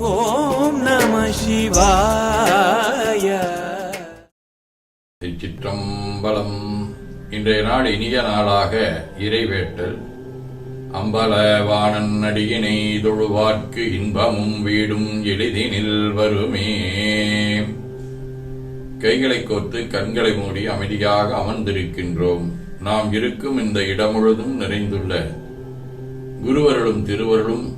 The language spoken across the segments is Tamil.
ஓம் நம சிவாய. திருச்சிற்றம்பலம். இன்றைய நாள் இனிய நாளாக இறைவேட்டல். அம்பலவாணன் அடியினை தொழுவார்க்கு இன்பமும் வீடும் எளிதினில் வருமே. கைகளை கோர்த்து கண்களை மூடி அமைதியாக அமர்ந்திருக்கின்றோம். நாம் இருக்கும் இந்த இடம் முழுதும் நிறைந்துள்ள. குருவருளும் திருவருளும்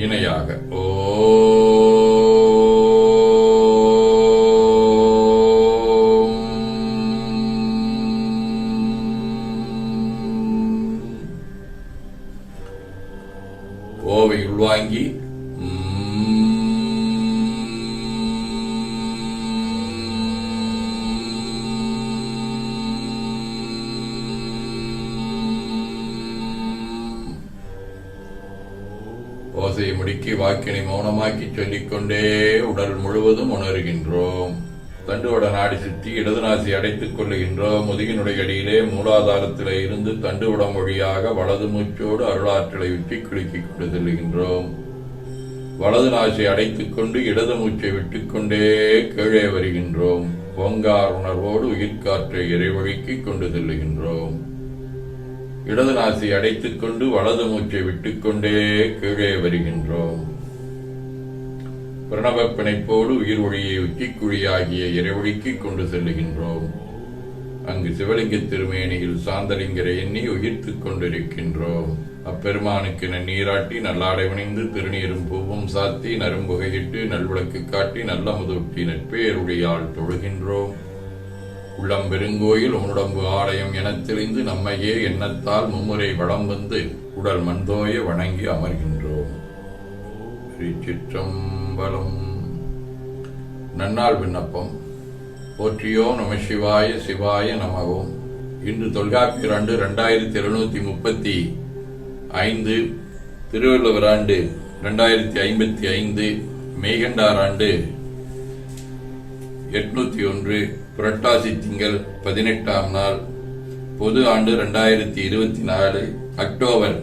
இணையாக. ஓ. ஓவை உள்வாங்கி ஓசையை முடுக்கி வாக்கினை மௌனமாக்கி சொல்லிக்கொண்டே உடல் முழுவதும் உணர்கின்றோம். தண்டுவட நாடி சுற்றி இடது நாசி அடைத்துக் கொள்ளுகின்றோம். முதுகினுடைய அடியிலே மூலாதாரத்திலே இருந்து தண்டுவடம் வழியாக வலது மூச்சோடு அருளாற்றலை விட்டு குலுக்கிக் கொண்டு செல்கின்றோம் வலது நாசை அடைத்துக் கொண்டு இடது மூச்சை விட்டுக்கொண்டே கீழே வருகின்றோம். பொங்கார் உணர்வோடு உயிர்காற்றை இறைவழிக்கு கொண்டு செல்லுகின்றோம். இடது நாசி அடைத்துக் கொண்டு வலது மூச்சை விட்டுக்கொண்டே கீழே வருகின்றோம். பிரணவ பிணைப்போடு உயிர் ஒளியை உச்சிக்குழியாகிய இறைவழிக்கு கொண்டு செல்லுகின்றோம். அங்கு சிவலிங்க திருமேனியில் சாந்தலிங்கரை எண்ணி உயிர்த்துக் கொண்டிருக்கின்றோம். அப்பெருமானுக்கு நன்னீராட்டி நல்லாடை வணிந்து திருநீரும் பூவும் சாத்தி நரும்புகையிட்டு நல்விளக்கு காட்டி நல்ல முதூட்டி நட்பேருடையால் தொழுகின்றோம். உள்ளம் பெருங்கோயில் உன்னுடம்பு ஆலயம் எனத் தெரிந்து நம்மையே எண்ணத்தால் மும்முறை வளம் வந்து உடல் மந்தோய வணங்கி அமர்கின்றோம். திருச்சிற்றம்பலம். நன்னாள் விண்ணப்பம். போற்றியோ நம சிவாய சிவாய நமகோம் இன்று தொல்காப்பியர் ஆண்டு ரெண்டாயிரத்தி எழுநூத்தி முப்பத்தி ஐந்து திருவள்ளுவர் ஆண்டு ரெண்டாயிரத்தி ஐம்பத்தி ஐந்து மெய்கண்டார் ஆண்டு எட்நூத்தி ஒன்று புரட்டாசி திங்கள் பதினெட்டாம் நாள் பொது ஆண்டு ரெண்டாயிரத்தி இருபத்தி நாலு அக்டோபர்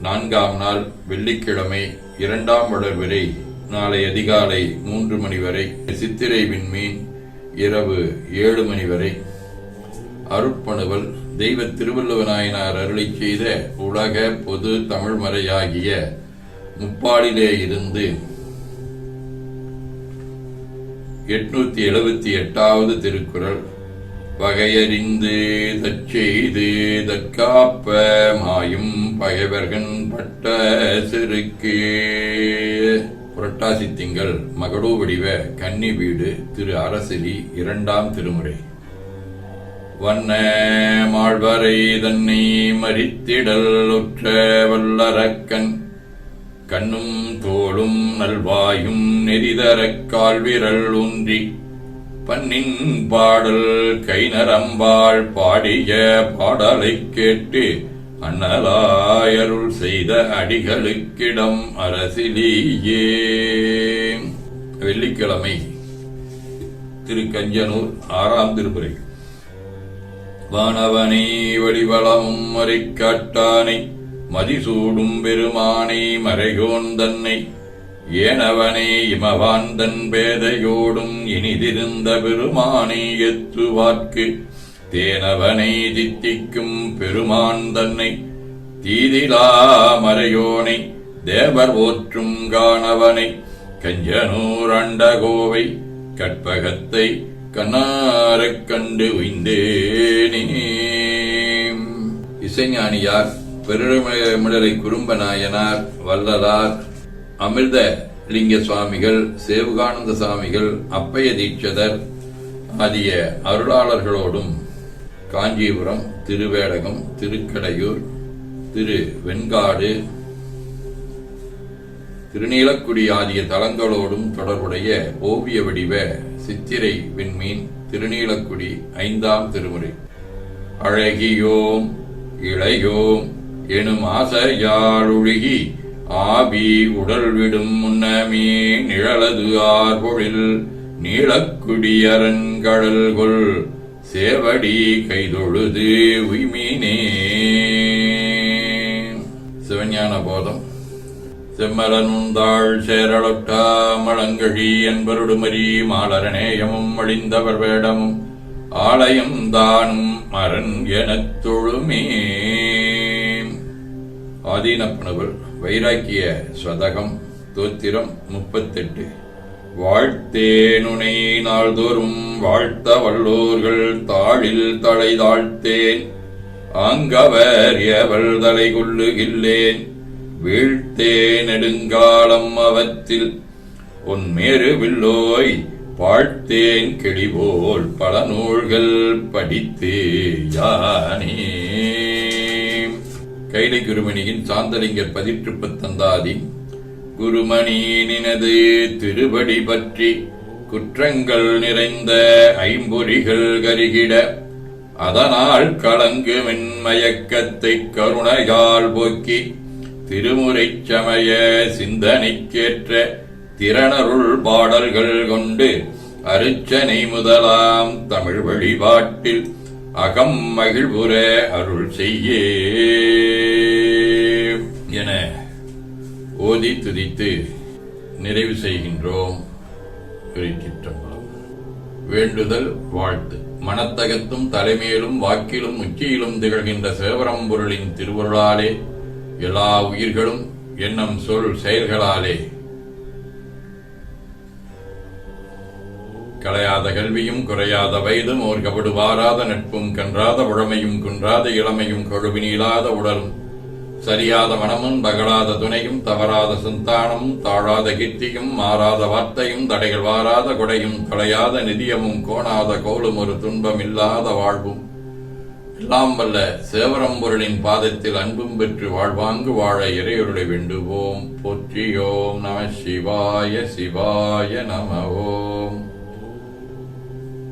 நான்காம் நாள் வெள்ளிக்கிழமை இரண்டாம் வளர் வரை நாளை அதிகாலை மூன்று மணி வரை சித்திரை விண்மீன் இரவு ஏழு மணி வரை. அருட்பணுவல் தெய்வ திருவள்ளுவநாயனார் அருளை செய்த உலக பொது தமிழ்மறையாகிய முப்பாடிலே இருந்து எட்நூத்தி எழுபத்தி எட்டாவது திருக்குறள். வகையறிந்து தற்செய்து தற்காப்ப மாயும் பகைவர்கன் பட்ட செருக்கு புரட்டாசி திங்கள் மகடூ வடிவ கன்னி வீடு திரு அரசிலி இரண்டாம் திருமுறை. வண்ண மாழ்வரை தன்னை மறித்திடல் உற்ற வல்லரக்கன் கண்ணும் தோளும் நல்வாயும் நெறிதரக் கால்விரல் ஊன்றி பன்னின் பாடல் கைநரம்பாள் பாடிய பாடலைக் கேட்டு அண்ணலாயருள் செய்த அடிகளுக்கிடம் அரசிலேயே. வெள்ளிக்கிழமை திரு கஞ்சனூர் ஆறாம் திருப்புரை வானவனை வடிவளமும் மறைக்காட்டானை மதிசூடும் பெருமானே மறையோன் தன்னை. ஏனவனே இமவாந்தன் பேதையோடும் இனிதிருந்த பெருமானே எத்துவார்க்கு தேனவனை தித்திக்கும் பெருமான் தன்னை. தீதிலா மறையோனை தேவர் ஓற்றும் காணவனை. கஞ்சனூர் அண்டகோவை கற்பகத்தை கண்ணாரக் கண்டு உய்ந்தேனே. இசைஞானியார் பெருமிடலை குறும்ப நாயனார் வல்லலார் அமிர்த லிங்க சுவாமிகள் சேவுகானந்த சுவாமிகள் அப்பைய தீட்சதர் ஆகிய அருளாளர்களோடும் காஞ்சிபுரம் திருவேடகம் திருக்கடையூர் திரு வெண்காடு திருநீலக்குடி ஆகிய தலங்களோடும் தொடர்புடைய ஓவிய வடிவ சித்திரை விண்மீன் திருநீலக்குடி ஐந்தாம் திருமுறை. அழகியோம் இளையோம் எனும் ஆசையாழொழுகி ஆபி உடல் விடும் முன்னமே நிழலது ஆர்பொழில் நீளக்குடியரண்கடல் கொள் சேவடி கைதொழுது உய்மீனே. சிவஞான போதம். செம்மரனுந்தாள் சேரளொட்டா மழங்கழி என்பருடுமரி மாலரநேயமும் அழிந்தவர் வேடமும் ஆலயம் தானும் மரன் எனத் தொழுமே ஆதீனப்பனவள் வைராக்கிய சதகம் தோத்திரம் முப்பத்தெட்டு. வாழ்த்தேனுனை நாள்தோறும் வாழ்த்த வல்லோர்கள் தாழில் தலை தாழ்த்தேன். ஆங்கவர் எவள் தலை கொள்ளுகில்லேன்? வீழ்த்தே நெடுங்காலம் அவத்தில் உன் மேரு வில்லோய் வாழ்த்தேன் கெடிபோல் பல நூல்கள் படித்து யானே. கைலை குருமணியின் சாந்தலிங்கர் பதிற்றுப்பு தந்தாதி. குருமணி நினது திருவடி பற்றி குற்றங்கள் நிறைந்த ஐம்பொறிகள் கருகிட. அதனால் கலங்கு மென்மயக்கத்தை கருணையால் போக்கி திருமுறை சமய சிந்தனைக்கேற்ற திறனருள் பாடல்கள் கொண்டு அருச்சனை முதலாம் தமிழ் வழிபாட்டில் அகம் மகிழ்வுற அருள் செய்யே. என ஓதி துதித்து நிறைவு செய்கின்றோம். திருச்சிற்றம்பலம் வேண்டுதல் வாழ்த்து. மனத்தகத்தும் தலைமையிலும் வாக்கிலும் உச்சியிலும் திகழ்கின்ற சேவரம்பொருளின் திருவருளாலே எல்லா உயிர்களும் எண்ணம் சொல் செயல்களாலே களையாத கல்வியும் குறையாத வயதும் ஓர் கபடு வாராத நட்பும் கன்றாத உழமையும் குன்றாத இளமையும் கொழுவினீளாத உடலும். சரியாத மனமும் பகலாத துணையும் தவறாத சந்தானமும் தாழாத கீர்த்தியும் மாறாத வார்த்தையும் தடைகள் வாராத கொடையும் தொலையாத நிதியமும் கோணாத கோலும் ஒரு துன்பம் இல்லாத வாழ்வும். எல்லாம் வல்ல சேவரம்பொருளின் பாதத்தில் அன்பும் பெற்று வாழ்வாங்கு வாழ இறையொருளை வேண்டுவோம். போற்றியோம் நம சிவாய சிவாய நம ஓம்.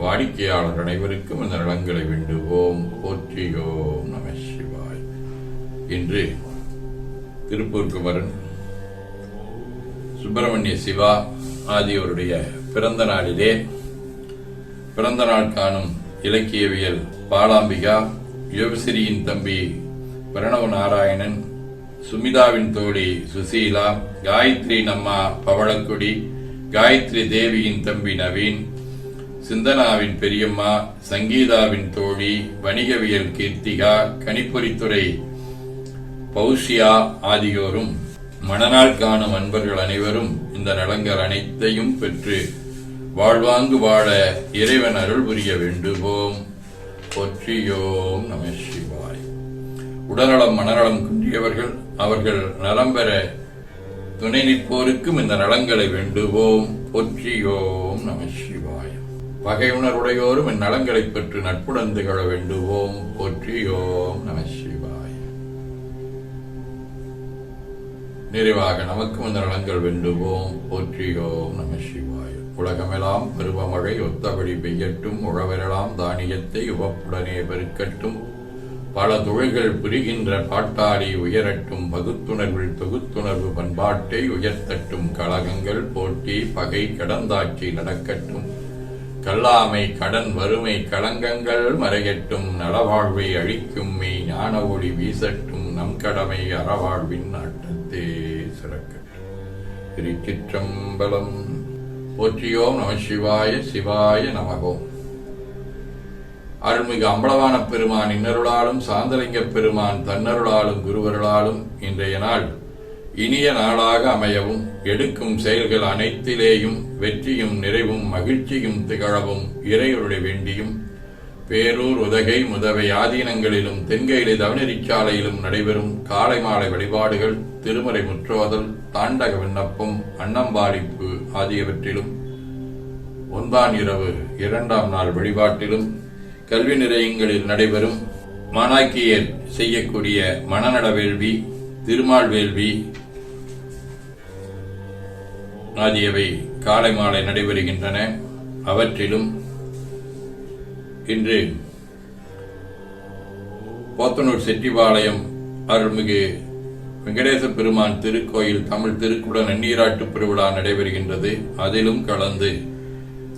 வாடிக்கையாளர் அனைவருக்கும் இந்த நலன்களை வேண்டுவோம். போற்றியோம் நம சிவாய். இன்று திருப்பூர் குமரன் சுப்பிரமணிய சிவா ஆகியோருடைய பிறந்த நாளிலே பிறந்த நாள் காணும் இலக்கியவியல் பாலாம்பிகா யோகசிரியின் தம்பி பிரணவ நாராயணன் சுமிதாவின் தோழி சுசீலா காயத்ரி நம்மா பவளக்குடி காயத்ரி தேவியின் தம்பி நவீன் சிந்தனாவின் பெரியம்மா சங்கீதாவின் தோழி வணிகவியல் கீர்த்திகா கணிப்பொறித்துறை பௌஷியா ஆகியோரும் மணநாள் காணும் அன்பர்கள் அனைவரும் இந்த நலங்கள் அனைத்தையும் பெற்று வாழ்வாங்கு வாழ இறைவன் அருள் புரிய வேண்டுவோம். பொற்றியோம் நம சிவாய். உடல்நலம் மனநலம் குன்றியவர்கள் அவர்கள் நலம் பெற துணை நிற்போருக்கும் இந்த நலங்களை வேண்டுவோம். பொற்றியோம் நம சிவாய். பகையுணர்வுடையோரும் இந்நலங்களைப் பெற்று நட்புடன் திகழ வேண்டுவோம். போற்றியோம் நம சிவாய். நிறைவாக நமக்கும் இந்த நலங்கள் வேண்டுவோம். போற்றியோம் நம சிவாய. உலகமெல்லாம் பருவமழை ஒத்தபடி பெய்யட்டும். உழவரெல்லாம் தானியத்தை உவப்புடனே பெருக்கட்டும். பல தொழில்கள் புரிகின்ற பாட்டாடி உயரட்டும். பகுத்துணர்வில் தொகுத்துணர்வு பண்பாட்டை உயர்த்தட்டும். கழகங்கள் போட்டி பகை கடந்தாட்சி நடக்கட்டும். கல்லாமை கடன் வறுமை களங்கங்கள் மறையட்டும் நலவாழ்வை அழிக்கும் மெய் ஞான ஒளி வீசட்டும் நம் கடமை அறவாழ்வின் நாட்டத்தே சிறக்கட்டும் திருச்சிற்றம்பலம். போற்றியோம் நம சிவாய சிவாய நமகோம் அருள்மிகு அம்பலவான பெருமான் இன்னருளாலும் சாந்தலிங்க பெருமான் தன்னருளாலும் குருவருளாலும் இன்றைய நாள் இனிய நாளாக அமையவும் எடுக்கும் செயல்கள் அனைத்திலேயும் வெற்றியும் நிறைவும் மகிழ்ச்சியும் திகழவும் இறைவருடைய வேண்டியும். பேரூர் உதகை முதவை ஆதீனங்களிலும் தென்கையிலே தவனரிச்சாலையிலும் நடைபெறும் காலை மாலை வழிபாடுகள் திருமறை முற்றோதல் தாண்டக விண்ணப்பம் அன்னம்பாடிப்பு ஆகியவற்றிலும் ஒன்றாம் இரவு இரண்டாம் நாள் வழிபாட்டிலும் கல்வி நிலையங்களில் நடைபெறும் மாணாக்கியர் செய்யக்கூடிய மனநல வேள்வி திருமால் வேள்வி ஆகியவை காலை மாலை நடைபெறுகின்றன. அவற்றிலும் இன்று போத்தனூர் செட்டிபாளையம் அருள்மிகு வெங்கடேச பெருமான் திருக்கோயில் தமிழ் திருக்குடன் நன்னீராட்டு பெருவிழா நடைபெறுகின்றது. அதிலும் கலந்து